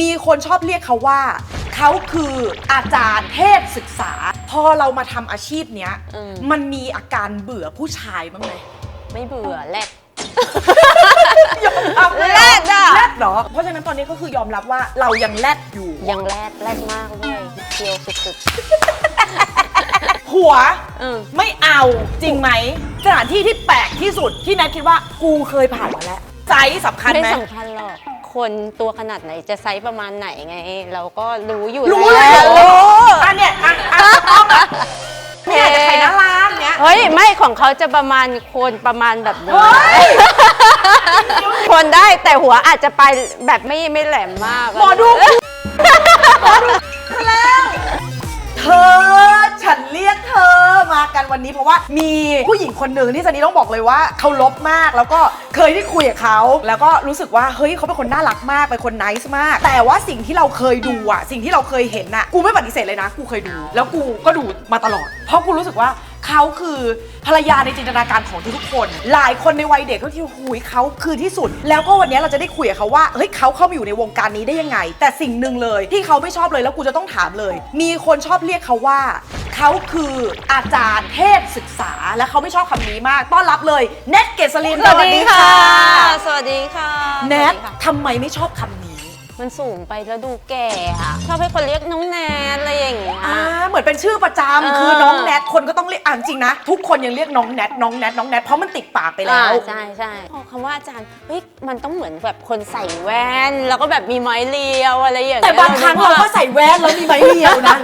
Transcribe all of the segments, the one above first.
มีคนชอบเรียกเขาว่า เขาคืออาจารย์เทศศึกษา พอเรามาทำอาชีพเนี้ย อืม มันมีอาการเบื่อผู้ชายบ้างไหม ไม่เบื่อแลกยอมรับเลยแรดอะ แรดเหรอ เพราะฉะนั้นตอนนี้ก็คือยอมรับว่าเรายังแรดอยู่ ยังแลกแลกมากเลยเที่ยวสุดหัวๆเออไม่เอาจริงไหมสถานที่ที่แปลกที่สุดที่แนทคิดว่ากูเคยผ่านมาแล้วไซส์สำคัญไม่ไหมสำคัญหรอก คนตัวขนาดไหนจะไซส์ประมาณไหนไง เราก็รู้อยู่รู้เลยแวเหรออันเนี้ยอันอันต้องอะเนี่ยแต่ใครน่ารักเนี้ย เฮ้ย ไม่ของเขาจะประมาณคนประมาณแบบนี้เฮ้ยคนได้แต่หัวอาจจะไปแบบไม่ไม่แหลมมากหมอดูหมอดูแล้วเธอฉันเรียกากันวันนี้เพราะว่ามีผู้หญิงคนหนึ่งที่ซันนี่ต้องบอกเลยว่าเขาลบมาก แล้วก็เคยได้คุยกับเขาแล้วก็รู้สึกว่าเฮ้ยเขาเป็นคนน่ารักมากเป็นคนนิสมาก แต่ว่าสิ่งที่เราเคยดูอะสิ่งที่เราเคยเห็นอะกูไม่ปฏิเสธเลยนะ กูเคยดู แล้วกูก็ดูมาตลอด เพราะกูรู้สึกว่าเขาคือภรรยาในจินตนาการของทุกๆคน หลายคนในวัยเด็กก็คิดว่หุยเขาคือที่สุด แล้วก็วันนี้เราจะได้คุยกับเขาว่าเฮ้ยเขาเข้ามาอยู่ในวงการนี้ได้ยังไง แต่สิ่งหนึ่งเลยที่เขาไม่ชอบเลยแล้วกูจะต้องถามเลย มีคนชอบเรียกเขาว่า เขาคืออาจารย์เทศศึกษาและเขาไม่ชอบคำนี้มาก ต้อนรับเลยเนทเกษรินสวัสดีค่ะ สวัสดีค่ะเนทสวัสดีค่ะทำไมไม่ชอบคำนี้ มันสูงไปแล้วดูแก่อะชอบให้คนเรียกน้องแนนอะไรอย่างเงี้ย อ่าเหมือนเป็นชื่อประจำเออคือน้องแนทคนก็ต้องเรียกอ่านจริงนะ ทุกคนยังเรียกน้องแนทน้องแนทน้องแนทเพราะมันติดปากไปแล้ว อ่าใช่ใช่พอคำว่าอาจารย์เฮ้ยมันต้องเหมือนแบบคนใส่แว่น แล้วก็แบบมีไม้เรียวอะไรอย่างแต่เงี้ยบางครั้งเราก็ใส่แว่นแล้วมีไม้เรียวนะ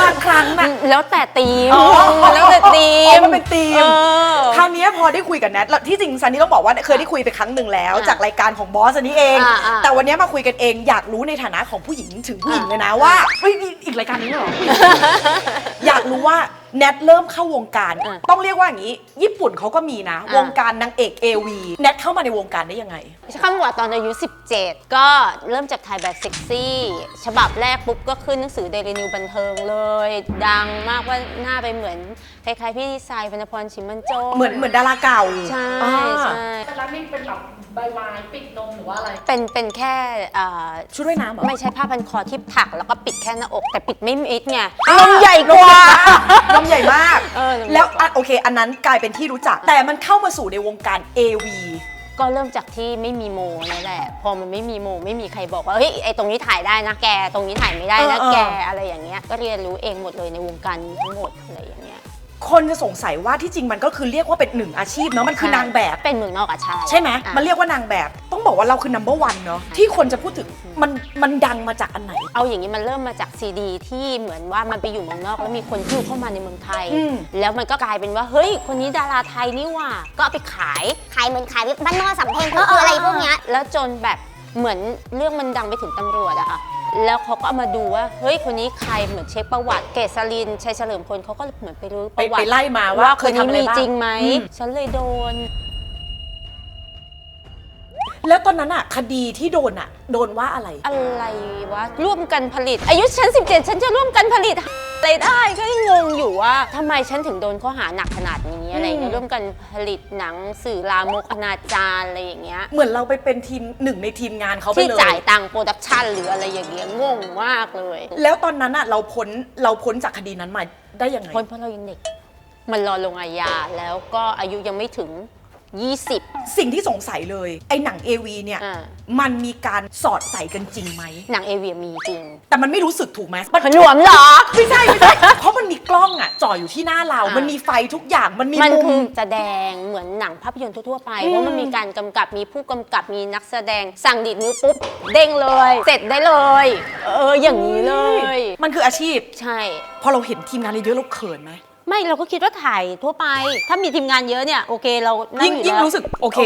บางครั้งอืนะมแล้วแต่ตีมอ๋อแล้วแต่ตีอ๋มอมันเป็นธีม เออ คราวนี้พอได้คุยกับแนทแล้วที่จริงซันนี่ต้องบอกว่าเคยได้คุยไปครั้งหนึ่งแล้วอ่าจากรายการของบอสอันนี้เอง อ่าอ่าแต่วันนี้มาคุยกันเองอยากรู้ในฐานะของผู้หญิงถึงผู้หญิงเลยนะว่าเฮ้ยมีอีกรายการนึงเหรอ อยากรู้ว่าแนทเริ่มเข้าวงการอ่าต้องเรียกว่าอย่างนี้ ญี่ปุ่นเขาก็มีนะอ่าวงการนางเอก AV แนทเข้ามาในวงการได้ยังไงคำว่าตอนอายุ 17 ก็เริ่มจากถ่ายแบบเซ็กซี่ ฉบับแรกปุ๊บก็ขึ้นหนังสือเดลินิวบันเทิงเลย ดังมากว่าหน้าไปเหมือนคล้ายๆพี่ดีไซน์พรรณพรชิมมันโจ เหมือนเหมือนดาราเก่า ใช่อ่าใช่แต่ร้านนี้เป็นแบบ ใบไม้ปิดนมหรือว่าอะไร เป็นเป็นแค่อ่าชุดว่ายน้ำเหรอ ไม่ใช่ผ้าพันคอที่ถักแล้วก็ปิดแค่หน้าอก แต่ปิดไม่มิดไงอ่าลมใหญ่กว่าลมใหญ่มาก เออลมใหญ่กว่าแล้วอะโอเค อันนั้นกลายเป็นที่รู้จัก แต่มันเข้ามาสู่ในวงการ AV ก็เริ่มจากที่ไม่มีโมนั่นแหละ พอมันไม่มีโมไม่มีใครบอกว่าเฮ้ยไอตรงนี้ถ่ายได้นะแก ตรงนี้ถ่ายไม่ได้นะเออเออ แกอะไรอย่างเงี้ยก็เรียนรู้เองหมดเลยในวงการนี้ทั้งหมดอะไรอย่างเงี้ย คนจะสงสัยว่าที่จริงมันก็คือเรียกว่าเป็นหนึ่งอาชีพเนาะมันคือนางแบบ เป็นเมืองนอกอะใช่ใช่ไหมอะ มันเรียกว่านางแบบ ต้องบอกว่าเราคือ number one เนาะที่คนจะพูดถึงมันมันดังมาจากอันไหน เอาอย่างนี้มันเริ่มมาจากซีดีที่เหมือนว่ามันไปอยู่เมืองนอกแล้วมีคนฮิ้วเข้ามาในเมืองไทย อืม แล้วมันก็กลายเป็นว่าเฮ้ย คนนี้ดาราไทยนี่หว่า ก็เอาไปขาย ขายเหมือนขายบ้านนอกสำเพ็งเอออะไรพวกเนี้ย แล้วจนแบบเหมือนเรื่องมันดังไปถึงตำรวจอะค่ะ แล้วเขาก็เอามาดูว่า เฮ้ยคนนี้ใครเหมือนเช็คประวัติ เกษรินทร์ชัยเฉลิมพลเขาก็เหมือนไปรู้ปไประวัไปติไล่มาว่าว่าเคคยนทำนี้อะไรมีบ้างจริงไหมอืฉันเลยโดน แล้วตอนนั้นอะคดีที่โดนอะโดนว่าอะไร อะไรวะร่วมกันผลิต อายุฉัน 17 ฉันจะร่วมกันผลิต อะไรได้ก็ยังงงอยู่ว่าทำไมฉันถึงโดนข้อหาหนักขนาดนี้อะไรเงี้อืยมร่วมกันผลิตหนังสื่อลามกอนาจารอะไรอย่างเงี้ย เหมือนเราไปเป็นทีมหนึ่งในทีมงานเขาไปที่เลย จ่ายตังค์โปรดักชันหรืออะไรอย่างเงี้ยงงมากเลยแล้วตอนนั้นอะเราพ้นเราพ้นจากคดีนั้นมาได้ยังไง คนเพราะเรายังเด็ก มันรอลงอาญาแล้วก็อายุยังไม่ถึง 20 สิ่งที่สงสัยเลย ไอ้หนัง AV เนี่ย อ่า มันมีการสอดใส่กันจริงไหม หนังเอเวียมีจริงแต่มันไม่รู้สึกถูกไหมมันขนวมเหรอ ไม่ใช่ไม่ใช่ เพราะมันมีกล้องอะจ่ออยู่ที่หน้าเรา อ่ามั มันมีไฟทุกอย่างมันมีมันมุคืมอแสดงเหมือนหนังภาพยนตร์ทั่วๆไปอืมเพราะมันมีการกำกับมีผู้กำกับมีนักแสดงสั่งดีดนิ้วปุ๊บเด้งเลย เสร็จได้เลย เอออย่างนี้เลย มันคืออาชีพ ใช่ พอเราเห็นทีมงานเยอะๆเราเขินไหม ไม่เราก็คิดว่าถ่ายทั่วไป ถ้ามีทีมงานเยอะเนี่ยโอเคเรานั่ยิ่งอยิ่งแล้วรู้สึกโอเค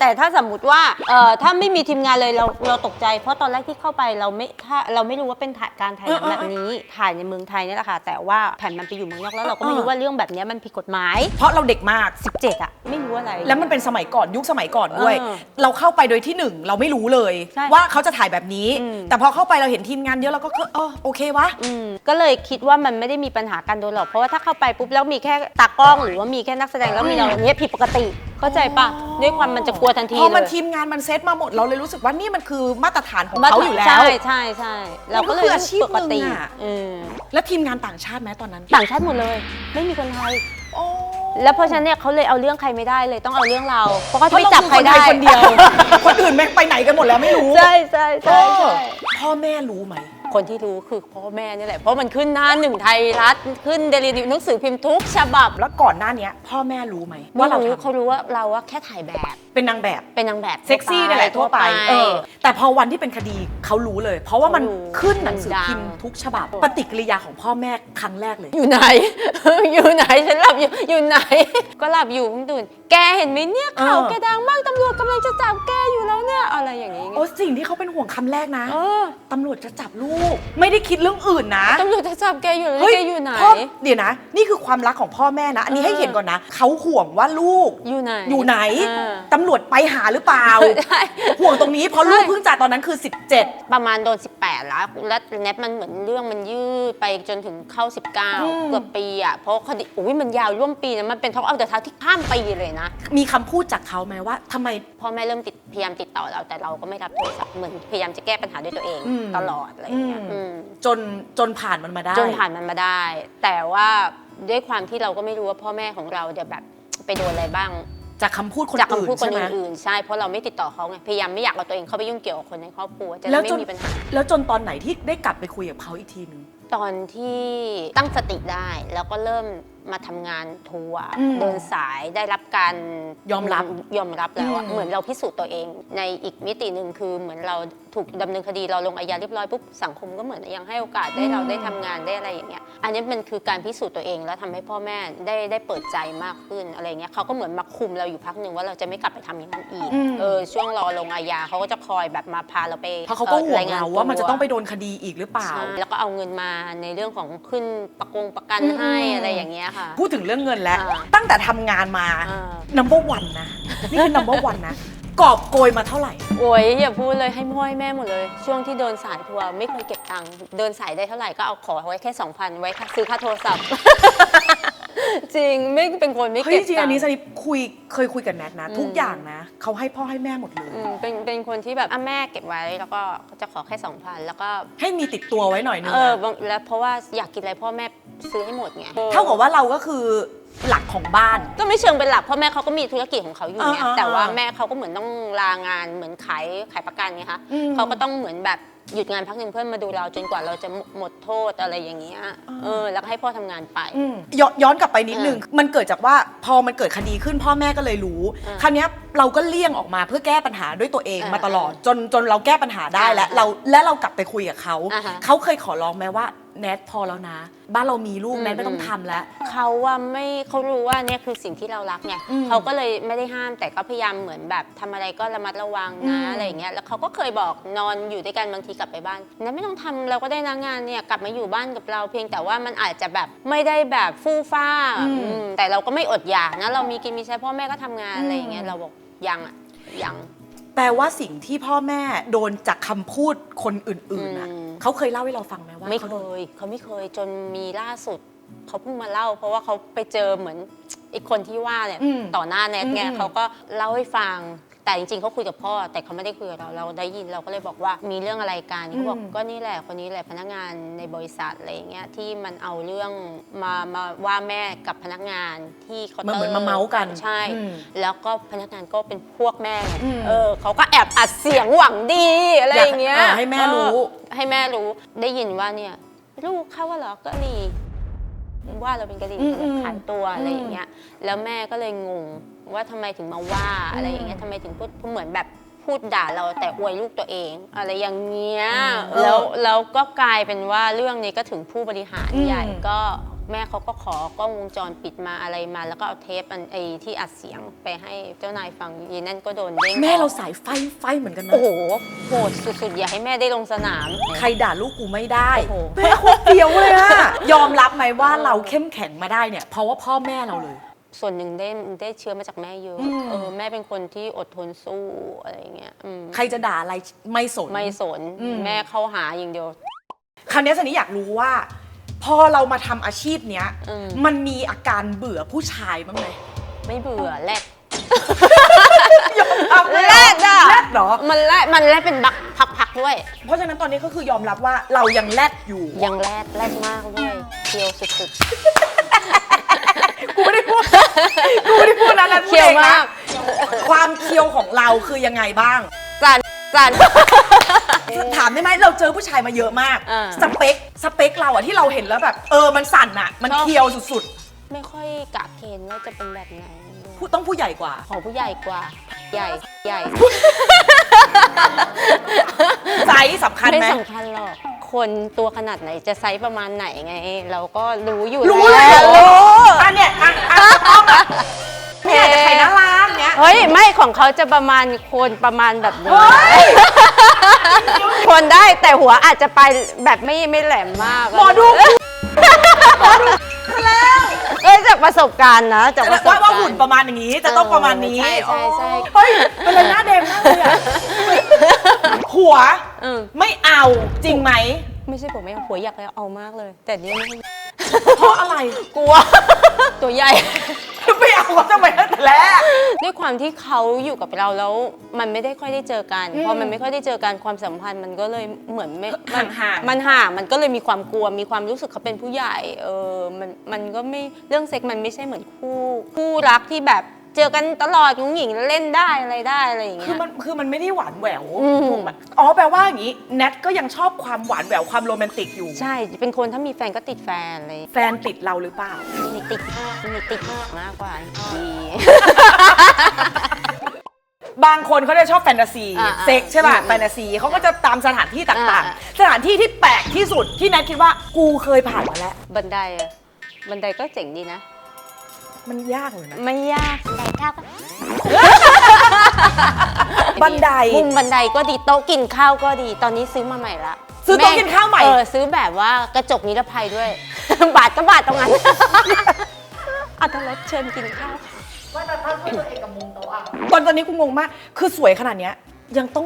แต่ถ้าสมมติว่าเอ่อถ้าไม่มีทีมงานเลยเราเราตกใจ เพราะตอนแรกที่เข้าไปเราไม่ถ้าเราไม่รู้ว่าเป็นถ่ายการถ่ายหนังเออเออแบบนี้ถ่ายในเมืองไทยนี่แหละค่ะ แต่ว่าแผ่นมันไปอยู่เมืองนอกแล้วเราก็ไม่เออรู้ว่าเรื่องแบบเนี้ยมันผิดกฎหมายเพราะเราเด็กมาก 17อะไม่รู้อะไร แล้วมันเป็นสมัยก่อนยุคสมัยก่อนด้วย เออเราเข้าไปโดยที่หนึ่งเราไม่รู้เลย ใช่ว่าเขาจะถ่ายแบบนี้ อืม แต่พอเข้าไปเราเห็นทีมงานเยอะเราก็เออโอเควะ อืมก็เลยคิดว่ามันไม่ได้มีปัญหาการโดนหลอกเพราะว่าถ้าเข้าไปปุ๊บแล้วมีแค่ตากล้องหรือว่ามีแค่นักแสดงแล้วมีเราอย่างเงี้ยผิดปกติเข้าใจปะด้วยความมันจะกลัวทันทีเพราะมันเลยทีมงานมันเซตมาหมดเราเลยรู้สึกว่านี่มันคือมาตรฐานของมาเขาอยู่แล้ว ใช่ใช่ใช่เราก็เลยมันก็คืออาชีพปกติหนึ่งอะอืมแล้วทีมงานต่างชาติไหมตอนนั้นต่างชาติหมดเลย ไม่มีคนไทย โอ้ แล้วเพราะฉะนั้นเนี่ยเขาเลยเอาเรื่องใครไม่ได้เลยต้องเอาเรื่องเรา เพราะเขาเพราะไม่เราจับคือใครคนไทได้ยคนเดียว คนอื่นแม่งไปไหนกันหมดแล้วไม่รู้ใช่ใช่ใช่เอใช่อพ่อแม่รู้ไหม คนที่รู้คือพ่อแม่นี่แหละ เพราะมันขึ้นหน้าหนึ่งไทยรัฐ ขึ้นเดลินิวหนังสือพิมพ์ทุกฉบับ แล้วก่อนหน้าเนี้ยพ่อแม่รู้ไหมว่าว่าเราเรารู้ทเขารู้ว่าเราว่าแค่ถ่ายแบบำเป็นนางแบบ เป็นนางแบบเซ็กซี่นี่แหละทั่วไป เออ แต่พอวันที่เป็นคดีเขารู้เลย เพราะว่ามันเขารู้ขึ้นหนังสือมันดังพิมพ์ทุกฉบับ ปฏิกิริยาของพ่อแม่ครั้งแรกเลย อยู่ไหน อยู่ไหนฉันหลับอยู่อยู่ไหน ก็หลับอยู่คุณตุนแกเห็นไหมเนี่ยข่าวเออ แกดังมากตำรวจกำลังจะจับแกอยู่แล้วเนี่ยอะไรอย่างนี้ไงโอ้สิ่งที่เขาเป็นห่วงคำแรกนะเออตำรวจจะจับลูกไม่ได้คิดเรื่องอื่นนะตำรวจจะจับแกอยู่แล้วเฮ้ยแกอยู่ไหน พ่อเดี๋ยวนะ นี่คือความรักของพ่อแม่นะ อันนี้เออให้เห็นก่อนนะ เขาห่วงว่าลูกอยู่ไหนอยู่ไหนเออตำรวจไปหาหรือเปล่าใช่ห่วงตรงนี้เพราะลูกใช่เพิ่งจ่ายตอนนั้นคือ 17 ประมาณโดน 18 แล้ว แล้วเน็ตมันเหมือนเรื่องมันยืดไปจนถึงเข้าอืม19 เกือบปีอะเพราะคดีอุ้ยมันยาวร่วมปีนะมันเป็นท็อกเอาแต่เท้าที่ข้ามปีเลยนะ มีคำพูดจากเขาไหมว่าทำไมพ่อแม่เริ่มติดพยายามติดต่อเราแต่เราก็ไม่รับโทรศัพท์เหมือนพยายามจะแก้ปัญหาด้วยตัวเองอืมตลอดอะไรอย่างเงี้ยอืมอืม จนจนผ่านมันมาได้ จนผ่านมันมาได้ แต่ว่าด้วยความที่เราก็ไม่รู้ว่าพ่อแม่ของเราเดี๋ยวแบบไปโดนอะไรบ้าง จากคำพูดคนจากอื่นคำพูดคนใช่ไหมอื่นๆใช่เพราะเราไม่ติดต่อเขาไงพยายามไม่อยากเอาตัวเองเข้าไปยุ่งเกี่ยวกับคนในครอบครัวจะแล้ได้วจนไม่มีปัญหา แล้วจนตอนไหนที่ได้กลับไปคุยกับเขาอีกทีนึง ตอนที่ตั้งสติได้แล้วก็เริ่ม มาทำงานทัวร์อืมเดินสายได้รับการยอมรับยอมรับแล้วอะอืม เหมือนเราพิสูจน์ตัวเอง ในอีกมิติหนึ่งคือเหมือนเราถูกดำเนินคดีเราลงอาญาเรียบร้อยปุ๊บสังคมก็เหมือนยังให้โอกาสได้เราได้ทำงานได้อะไรอย่างเงี้ยอันนี้มันคือการพิสูจน์ตัวเองแล้วทำให้พ่อแม่ได้ได้เปิดใจมากขึ้นอะไรเงี้ยเขาก็เหมือนมาคุมเราอยู่พักหนึ่งว่าเราจะไม่กลับไปทำอย่างนั้นอีกอืม เออช่วงรอลงอาญาเขาก็จะคอยแบบมาพาเราไปเพราะเขาก็ห่วงยนเราว่ามันจะต้องไปตัวโดนคดีอีกหรือเปล่า ใช่แล้วก็เอาเงินมาในเรื่องของขึ้นประกงประกันอืมให้อะไรอย่างเงี้ยค่ะพูดถึงเรื่องเงินแล้ว อ่าตั้งแต่ทำงานมา อ่า number one นะ นี่คือ number one นะ กอบโกยมาเท่าไหร่ โอ้ยอย่าพูดเลยให้พ่อให้แม่หมดเลย ช่วงที่เดินสายทัวร์ไม่เคยเก็บตังค์เดินสายได้เท่าไหร่ก็เอาขอไว้แค่ 2,000 ไว้ค่าซื้อค่าโทรศัพท์ จริงไม่เป็นคนไม่เฮ้ยเก็บจริงๆตัอังนนี้ค์สนิทคุยเคยคุยกับแนทนะอืมทุกอย่างนะ เขาให้พ่อให้แม่หมดเลย อืมเป็นเป็นคนที่แบบอะแม่เก็บไว้แล้วก็จะขอแค่ 2,000 แล้วก็ ให้มีติดตัวไว้หน่อยนึงเออนะ บางแล้วเพราะว่าอยากกินอะไรพ่อแม่ ซื้อให้หมดไงเท่ากับว่าเราก็คือหลักของบ้าน ก็ไม่เชิงเป็นหลักเพราะแม่เขาก็มีธุรกิจของเขาอยู่ไงอ่าๆแต่ว่าแม่เขาก็เหมือนต้องลางานเหมือนขายขายประกันไงคะอืม เขาก็ต้องเหมือนแบบ หยุดงานพักหนึ่งเพื่อมาดูเราจนกว่าเราจะหมดโทษอะไรอย่างเงี้ยเออแล้วก็ให้พ่อทำงานไป อืมยอย้อนกลับไปนิดนึง มันเกิดจากว่าพอมันเกิดคดีขึ้นพ่อแม่ก็เลยรู้ อ่าคราวเนี้ยเราก็เลี่ยงออกมาเพื่อแก้ปัญหาด้วยตัวเองอ่ามาตลอด จนจนเราแก้ปัญหาได้แล้ว อ่าเราและเรากลับไปคุยกับเขา อ่าฮะ เขาเคยขอร้องไหมว่าแนทพอแล้วนะ บ้านเรามีลูกอืมแนทไม่ต้องทำแล้ว เขาว่าไม่เขารู้ว่าเนี่ยคือสิ่งที่เรารักไงอืมเขาก็เลยไม่ได้ห้ามแต่ก็พยายามเหมือนแบบทำอะไรก็ระมัดระวังอืนะมอะไรอย่างเงี้ยแล้วเขาก็เคยบอกนอนอยู่ด้วยกันบางทีกลับไปบ้านนั้นไม่ต้องทำเราก็ได้นะงานเนี่ยกลับมาอยู่บ้านกับเราเพียงแต่ว่ามันอาจจะแบบไม่ได้แบบฟู่ฟ้าอืมแต่เราก็ไม่อดอยากนะเรามีกินมีใช้พ่อแม่ก็ทำงานอะไรอย่างเงี้ยเราบอกยังอะยังแปลว่าสิ่งที่พ่อแม่โดนจากคำพูดคนอื่นๆน่ะอืมเขาเคยเล่าให้เราฟังไหมว่าไม่เขาเคโดนยเขาไม่เคยจนมีล่าสุดเขาเพิ่งมาเล่า เพราะว่าเขาไปเจอเหมือนอีกคนที่ว่าเนี่ยอืมต่อหน้าแนทไงอืมเขาก็เล่าให้ฟัง แต่จริงๆเขาคุยกับพ่อ แต่เขาไม่ได้คุยกับเราเราได้ยินเราก็เลยบอกว่ามีเรื่องอะไรกันเขาบอกก็นี่แหละคนนี้แหละพนักงานในบริษัทอะไรอย่างเงี้ยที่มันเอาเรื่องมามาว่าแม่กับพนักงานที่เขามันเหมือนมาเมาส์กันใช่ อืม แล้วก็พนักงานก็เป็นพวกแม่ไงอืมเออเขาก็แอบอัดเสียงหวังดีอะไรอย่างเงี้ยอยากให้แม่รู้ เออให้แม่รู้ได้ยินว่าเนี่ยลูกเข้าว่าเหรอกะหรี่ว่าเราเป็นกะหรี่อืมอืม ขายตัวอะไรอย่างเงี้ย แล้วแม่ก็เลยงง ว่าทำไมถึงมาว่าอะไรอย่างเงี้ยทำไมถึงพูดเหมือนแบบพูดด่าเราแต่อวยลูกตัวเอง อะไรอย่างเงี้ยอืมแล้วแล้วก็กลายเป็นว่าเรื่องนี้ก็ถึงผู้บริหารอืมใหญ่ก็แม่เขาก็ขอกล้องวงจรปิดมาอะไรมา แล้วก็เอาเทปอันไอที่อัดเสียงไปให้เจ้านายฟังยีนั่นก็โดนเด้งแม่เราออกสายไฟไฟเหมือนกันนะโอ้โหโหดสุดๆ อย่าให้แม่ได้ลงสนาม ใครด่าลูกกูไม่ได้โอ้โหแม่โคตรเดียวเลยอะยอมรับไหมว่าเราเข้มแข็งมาได้เนี่ย เพราะว่าพ่อแม่เราเลย ส่วนหนึ่งได้ได้เชื้อมาจากแม่เยอะอืมเออแม่เป็นคนที่อดทนสู้อะไรอย่างเงี้ยอืมใครจะด่าอะไรไม่สน ไม่สนอืม แม่เข้าหาอย่างเดียว คราวนี้สันนิอยากรู้ว่า พอเรามาทำอาชีพเนี้ย อืม มันมีอาการเบื่อผู้ชายบ้างไหมไม่เบื่อแรกยอมรับเลยแรดอะแรดเหรอ มันแรดมันแรดเป็นบักพักๆด้วย เพราะฉะนั้นตอนนี้ก็คือยอมรับว่าเรายังแรดอยู่ ยังแรดแรดมากด้วยเคียวสุด กูไม่ได้พูด กูไม่ได้พูดนะนัทๆพูดเคียวเองนะมาก ความเคียวของเราคือยังไงบ้างสันสัน ถามได้ไหมเราเจอผู้ชายมาเยอะมาก อ่า สเปค สเปคเราอะที่เราเห็นแล้วแบบ เออ มันสั่นอะมันชอบเคียวสุดไม่ค่อยกะเกณฑ์ว่าจะเป็นแบบไหนๆผู้ต้องผู้ใหญ่กว่า ของผู้ใหญ่กว่า ใหญ่ใหญ่ ไซส์สำคัญไม่ไหมสำคัญหรอก คนตัวขนาดไหนจะไซส์ประมาณไหนไง เราก็รู้อยู่รู้เลยแวเหรออันเนี้ยอะอะต้องอะเนี่ยจะใครน่ารักเนี้ย เฮ้ย ไม่ของเขาจะประมาณคนประมาณแบบนี้เฮ้ยคนได้แต่หัวอาจจะไปแบบไม่ไม่แหลมมากหมอดู หมอดูแล้วเอ้ยจากประสบการณ์นะจากประสบว่าการณ์ว่าหุ่นประมาณอย่างนี้จะต้องประมาณนี้ใช่ใช่ใช่อ๋อเฮ้ยเป็นอะไรหน้าแดงมากเลยอะ หัวเออ ไม่เอาจริงไหม ไม่ใช่ผมไม่เอาหัวอยากเอามากเลย แต่นี่ไม่เพราะอะไร กลัว ตัวใหญ่ ไม่เอาเขาทำไมตั้งแต่แรก ด้วยความที่เขาอยู่กับเราแล้ว มันไม่ได้ค่อยได้เจอกันอืมพอมันไม่ค่อยได้เจอกันความสัมพันธ์มันก็เลยเหมือนไม่มันห่างๆ มันห่างมันก็เลยมีความกลัว มีความรู้สึกเขาเป็นผู้ใหญ่ เออ มันมันก็ไม่เรื่องเซ็กมันไม่ใช่เหมือนคู่ คู่รักที่แบบ เจอกันตลอดงุ้งหญิงเล่นได้อะไรได้อะไรอย่างเงี้คือย มันคือมันไม่ได้หวานแหววอืม ถูกไหมอ๋อแปลว่าอย่างนี้แนทก็ยังชอบความหวานแหววความโรแมนติกอยู่ ใช่เป็นคนถ้ามีแฟนก็ติดแฟนเลยแฟนติดเราหรือเปล่า มีติดมีติดมากกว่าดี บางคนเขาจะชอบแฟนตาซีอ่าเซ็กใช่ป่ะอืมแฟนตาซีเขาก็จะตามสถานที่ต่างอ่า ๆ สถานที่ที่แปลกที่สุดที่แนทคิดว่ากูเคยผ่านมาแล้ว บันไดอะบันไดก็เจ๋งดีนะ มันยากเลยนะ ไม่ยากไดข้าวก็บันได มุมบันไดก็ดีโต๊ะกินข้าวก็ดีตอนนี้ซื้อมาใหม่ละซื้อโต๊ะกินข้าวใหม่ เออซื้อแบบว่ากระจกนิรภัยด้วย บาทก็บาทตรงนั้นอัตรสเชิญกินข้าวว่าแต่ถ้าช่วยตัวเองกับมุมโต๊ะอะตอนตอนนี้กูงงมาก คือสวยขนาดเนี้ยยังต้อง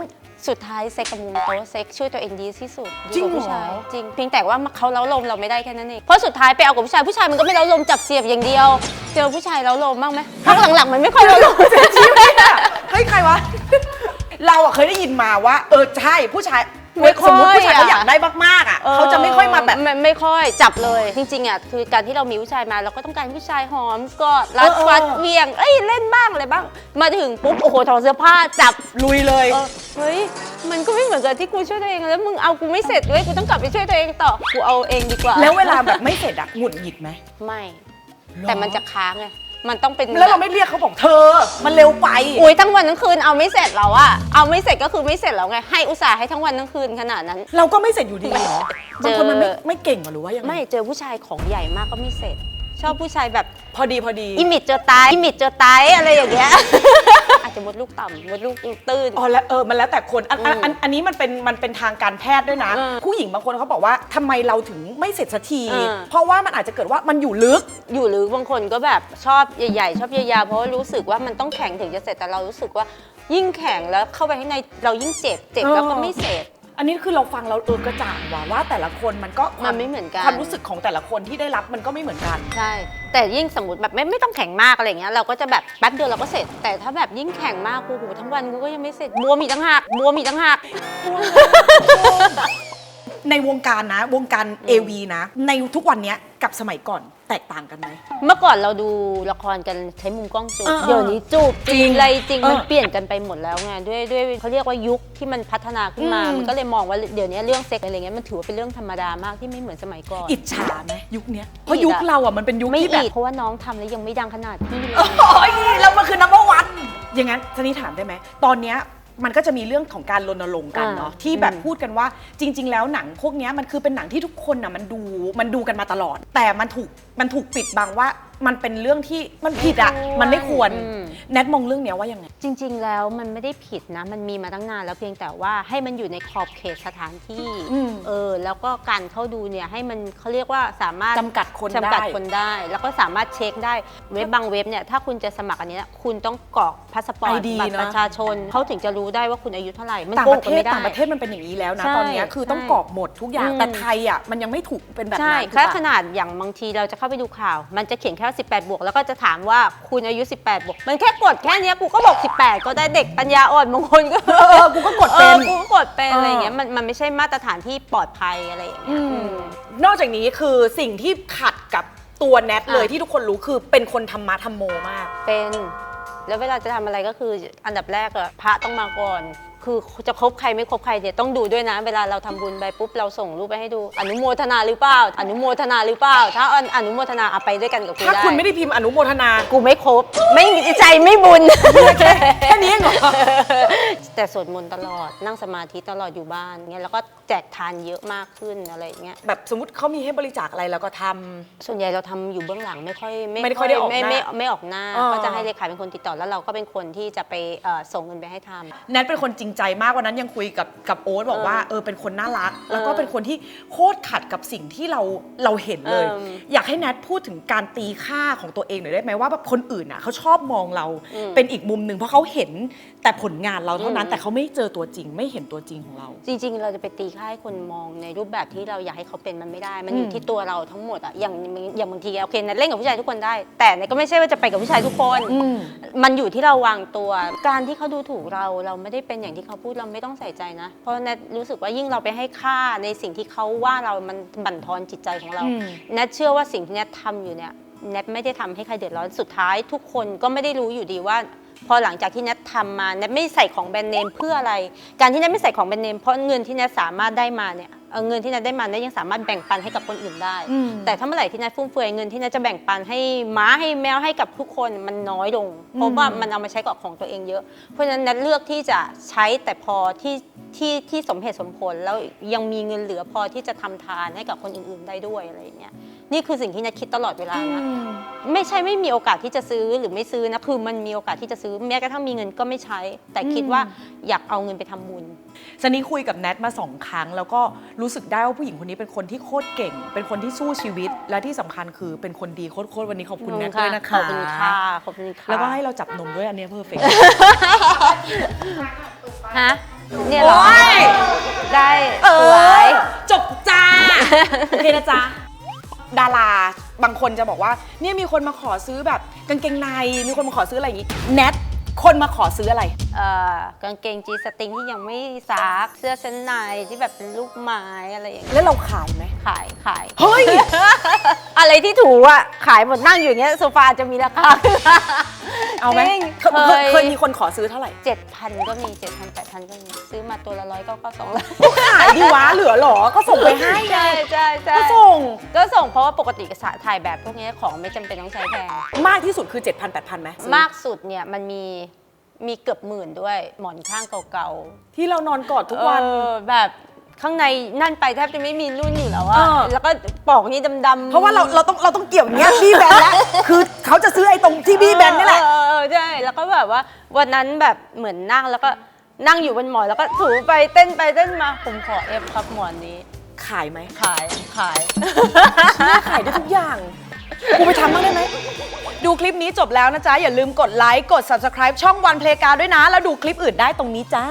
สุดท้ายเซ็กกับมุมโต๊ะเซ็กช่วยตัวเองดีที่สุดจริงดีกว่าผู้เหรอชายจริงเพียงแต่ว่าเขาเล้าลมเราไม่ได้แค่นั้นเองเพราะสุดท้ายไปเอากับผู้ชายผู้ชายมันก็ไม่เล้าลมจับเสียบอย่างเดียว เจอผู้ชายเล้าลมบ้างไหมพักหลังๆมันไม่ค่อยเล้าลมเสียชีวิตอะเฮ้ยใครวะ เราอะเคยได้ยินมาว่า เออใช่ผู้ชาย ไม่ค่อยสมมติผู้ชายเขาอะอยากได้มากๆอะเขาจะไม่ค่อยมาแบบ ไม่ไม่ค่อยจับเลย จริงๆอะคือการที่เรามีผู้ชายมาเราก็ต้องการผู้ชายหอมกอดรัดเออเออ ฟัดเหวียงเอ้ยเล่นบ้างอะไรบ้าง มาถึงปุ๊บโอ้โหถอดเสื้อผ้าจับลุยเลย เออเฮ้ยมันก็ไม่เหมือนกับที่กูช่วยตัวเองแล้วมึงเอากูไม่เสร็จด้วยกูต้องกลับไปช่วยตัวเองต่อกูเอาเองดีกว่าแล้วเวลาแบบไม่เสร็จอะหงุดหงิดไหม ไม่ แต่มันจะค้างไง มันต้องเป็นแล้วเราไม่เรียกเขาบอกเธอ มันเร็วไปอุ้ยทั้งวันทั้งคืนเอาไม่เสร็จแล้วอะเอาไม่เสร็จก็คือไม่เสร็จแล้วไงให้อุตส่าห์ให้ทั้งวันทั้งคืนขนาดนั้น เราก็ไม่เสร็จอยู่ดีเหรอเจบางอคนมันไม่ไม่เก่งเหรอหรือว่ายังไงไม่เจอผู้ชายของใหญ่มากก็ไม่เสร็จ ชอบผู้ชายแบบพอดีพอดีอิมิดเจอตายอิมิดเจอตายอะไรอย่างเงี้ย อาจจะมดลูกต่ำมดลูกตื้น อ๋อแล้วเออมันแล้วแต่คนอันอันอืมอันอันนี้มันเป็นมันเป็นทางการแพทย์ด้วยนะอืมผู้หญิงบางคนเขาบอกว่าทำไมเราถึงไม่เสร็จสักทีอืมเพราะว่ามันอาจจะเกิดว่ามันอยู่ลึก อยู่หรือบางคนก็แบบชอบใหญ่ ๆ ชอบยาวๆเพราะว่ารู้สึกว่ามันต้องแข็งถึงจะเสร็จแต่เรารู้สึกว่ายิ่งแข็งแล้วเข้าไปข้างในเรายิ่งเจ็บเจ็บแล้วก็ไม่เสร็จ อันนี้คือเราฟังเราเออกระจ่างว่าว่าแต่ละคนมันก็มันไม่เหมือนกัน ความรู้สึกของแต่ละคนที่ได้รับมันก็ไม่เหมือนกัน ใช่ แต่ยิ่งสมมติแบบไม่ไม่ต้องแข็งมากอะไรเงี้ยเราก็จะแบบแป๊บเดียวเราก็เสร็จ แต่ถ้าแบบยิ่งแข็งมากกูหูทั้งวันกูก็ยังไม่เสร็จบวมอีกตั้งหักบวมอีกตั้งหักในวงการนะ วงการ AV นะ ในทุกวันเนี้ยกับสมัยก่อน แตกต่างกันไหม เมื่อก่อนเราดูละครกันใช้มุมกล้องจูบเออเออเดี๋ยวนี้จูบจริงอะไรจริงเออมันเปลี่ยนกันไปหมดแล้วไงด้วยด้วยเขาเรียกว่ายุคที่มันพัฒนาขึ้นมา อืม มันก็เลยมองว่าเดี๋ยวนี้เรื่องเซ็กอะไรเงี้ยมันถือว่าเป็นเรื่องธรรมดามากที่ไม่เหมือนสมัยก่อน อิจฉาไหมยุคเนี้ยเพราะยุคเราอะมันเป็นยุคไม่ที่แบอีบกเพราะว่าน้องทำแล้วยังไม่ดังขนาดพี่เลย โอ้ยเรามันคือ number one อย่างนั้นทนี่ถามได้ไหมตอนเนี้ยมันก็จะมีเรื่องของการรณรงค์กันเนาะอ่าที่แบบอืม พูดกันว่าจริง ๆ แล้วหนังพวกเนี้ยมันคือเป็นหนังที่ทุกคนน่ะมันดูมันดูกันมาตลอด แต่มันถูก มันถูกปิดบังว่ามันเป็นเรื่องที่มันผิดอะมันไม่ควรอืมแนทมองเรื่องเนี้ยว่ายังไง จริง ๆ แล้วมันไม่ได้ผิดนะ มันมีมาตั้งนานแล้วเพียงแต่ว่าให้มันอยู่ในขอบเขตสถานที่ อืมเออ แล้วก็การเข้าดูเนี่ยให้มันเขาเรียกว่าสามารถจำกัดคนจำกัดได้ คนได้ แล้วก็สามารถเช็คได้ เว็บบางเว็บเนี่ยถ้าคุณจะสมัครอันเนี้ยคุณต้องกรอกพาสปอร์ต ID บัตรเนอะประชาชนเขาถึงจะรู้ได้ว่าคุณอายุเท่าไหร่ มันต่างโกปงระกัเทนศไม่ได้ ต่างประเทศมันเป็นอย่างนี้แล้วนะ ใช่ตอนเนี้ยคือต้องใช่กรอกหมดทุกอย่าง อืม แต่ไทยอะมันยังไม่ถูกเป็นแบบใช่นั้นแค่ถูกปะขนาดอย่างบางทีเราจะเข้าไปดูข่าว มันจะเขียนแค่18 บวก แล้วก็จะถามว่าคุณอายุ 18 บวก มันแค่กดแค่เนี้ยกูก็บอก 18 ก็ได้เด็กปัญญาอ่อนบางคนก็เออเออกูก็กดเป็น ออกูก็กดเป็นเออออะไรอย่างเงี้ยมันมันไม่ใช่มาตรฐานที่ปลอดภัยอะไรอย่างเงี้ยอืม นอกจากนี้คือสิ่งที่ขัดกับตัวแนทเลยอะ ที่ทุกคนรู้คือเป็นคนธรรมะธรรมโมมาก เป็น แล้วเวลาจะทำอะไรก็คืออันดับแรกอะพระต้องมาก่อน คือจะคบใครไม่คบใครเนี่ยต้องดูด้วยนะ เวลาเราทำบุญไปปุ๊บเราส่งรูปไปให้ดู อนุโมทนาหรือเปล่า อนุโมทนาหรือเปล่า ถ้าอนุโมทนาเอาไปด้วยกันกับกูถ้าได้คุณไม่ได้พิมพ์อนุโมทนา กูไม่ครบไม่มีใจไม่บุญ แค่นี้เองเหรอ แต่สวดมนต์ตลอดนั่งสมาธิตลอดอยู่บ้านเงี้ยแล้วก็แจกทานเยอะมากขึ้นอะไรอย่างเงี้ย แบบสมมติเขามีให้บริจาคอะไรเราก็ทำ ส่วนใหญ่เราทำอยู่เบื้องหลังไม่ค่อยไม่ได้ค่อยได้ออกหน้าไม่ไม่ไม่ออกหน้าอ๋อก็จะให้เลขาเป็นคนติดต่อแล้วเราก็เป็นคนที่จะไปเอ่อส่งเงินไปให้ทำ แนทเป็นคนจริงใจมากวันนั้นยังคุยกับกับโอ๊ตบอกว่าเออเป็นคนน่ารัก แล้วก็เป็นคนที่โคตรขัดกับสิ่งที่เราเราเห็นเลยเอออยากให้แนทพูดถึงการตีค่าของตัวเองหน่อยได้ไหมว่าแบบคนอื่นอะเขาชอบมองเราอืมเป็นอีกมุมหนึ่งเพราะเขาเห็นแต่ผลงานเราเท่านั้นอืมแต่เขาไม่เจอตัวจริง ไม่เห็นตัวจริงของเรา จริง ๆ เราจะไปตีค่าให้คนมองในรูปแบบที่เราอยากให้เขาเป็นมันไม่ได้ มันอยู่อืมที่ตัวเราทั้งหมดอะอย่างอย่างบางทีโอเคนัดเล่นกับผู้ชายทุกคนได้ แต่เนยก็ไม่ใช่ว่าจะไปกับผู้ชายทุกคน มันอยู่ที่เราวางตัว การที่เขาดูถูกเราเราไม่ได้เป็นอย่างที่เขาพูดเราไม่ต้องใส่ใจนะ เพราะแนทรู้สึกว่ายิ่งเราไปให้ค่าในสิ่งที่เขาว่าเรามันบั่นทอนจิตใจของเราอืมแนทเชื่อว่าสิ่งที่แนททำอยู่เนี่ย แนทไม่ได้ทำให้ใครเดือดร้อน สุดท้ายทุกคนก็ไม่ได้รู้อยู่ดีว่า พอหลังจากที่แนททำมา แนทไม่ใส่ของแบรนด์เนมเพื่ออะไร การที่แนทไม่ใส่ของแบรนด์เนมเพราะเงินที่แนทสามารถได้มาเนี่ย เอ่อเงินที่แนทได้มาแนทยังสามารถแบ่งปันให้กับคนอื่นได้อืมแต่ถ้าเมื่อไหร่ที่แนทฟุ่มเฟือยเงินที่แนทจะแบ่งปันให้ม้าให้แมวให้กับทุกคนมันน้อยลง เพราะว่ามันเอามาใช้กับของตัวเองเยอะ เพราะฉะนั้นแนทเลือกที่จะใช้แต่พอที่ที่ที่สมเหตุสมผลแล้วยังมีเงินเหลือพอที่จะทำทานให้กับคนอื่น ๆได้ด้วยอะไรอย่างเงี้ย นี่คือสิ่งที่แนทคิดตลอดเวลานะไม่ใช่ไม่มีโอกาสที่จะซื้อหรือไม่ซื้อนะคือมันมีโอกาสที่จะซื้อแม้กระทั่งมีเงินก็ไม่ใช้ แต่คิดว่าอยากเอาเงินไปทำบุญซันนี่คุยกับแนทมาสองครั้ง แล้วก็รู้สึกได้ว่าผู้หญิงคนนี้เป็นคนที่โคตรเก่ง เป็นคนที่สู้ชีวิต และที่สำคัญคือเป็นคนดีโคตรๆวันนี้ขอบคุณแนทด้วยนะคะขอบคุณค่ะขอบคุณค่ะแล้วก็ให้เราจับนมด้วยอันเนี้เพอร์เฟกฮะเนี่ยเหรอโอ๊ยได้เอสวอยจบจ้าโอเคนะจ๊ะ ดาราบางคนจะบอกว่าเนี่ยมีคนมาขอซื้อแบบกางเกงในมีคนมาขอซื้ออะไรอย่างงี้แนทคนมาขอซื้ออะไร เอ่อกางเกงจีสติงที่ยังไม่ซักเสื้อชั้นในที่แบบเป็นลูกไม้อะไรอย่างเงี้ยแล้วเราขายไหม ขายขาย เฮ้ย อะไรที่ถูอะ ขายหมดนั่งอยู่อย่างเงี้ยโซฟาจะมีราคา เอาไหมจริง เคยเคยเคยมีคนขอซื้อเท่าไหร่เจ็ดพันก็มีเจ็ดพันแปดพันก็มี ซื้อมาตัวละร้อยก็ก็สองร้อยขายดีวะเหลือเหรอก็ส่งไปให้ไงใช่ใช่ใช่ก็ส่งก็ส่งเพราะว่าปกติกสะถ่ายแบบพวกนี้ของไม่จำเป็นต้องใช้แพงมากที่สุดคือ 7,000 8,000ไหมมากสุดเนี่ยมันมีมีเกือบหมื่นด้วยหมอนข้างเก่าที่เรานอนกอดๆทุกวัน เออแบบ ข้างในนั่นไปแทบจะไม่มีรุ่นอยู่แล้วอะเออ แล้วก็ปอกนี่ดำๆเพราะว่าเราเราต้องเราต้องเกี่ยวอย่างเงี้ยบี้แบนแล้ว คือเขาจะซื้อไอ้ตรงที่บี้แบนนี่แหละเออเออใช่แล้วก็แบบว่าวันนั้นแบบเหมือนนั่งแล้วก็นั่งอยู่บนหมอนแล้วก็ถูไปเต้นไปเต้นมาผมขอเอฟครับหมอนนี้ ขายไหมขายขาย เนี่ยขายได้ทุกอย่าง กูไปทำบ้างได้ไหม ดูคลิปนี้จบแล้วนะจ๊ะ อย่าลืมกดไลค์ กด subscribe ช่องวันเพลกาด้วยนะ แล้วดูคลิปอื่นได้ตรงนี้จ้า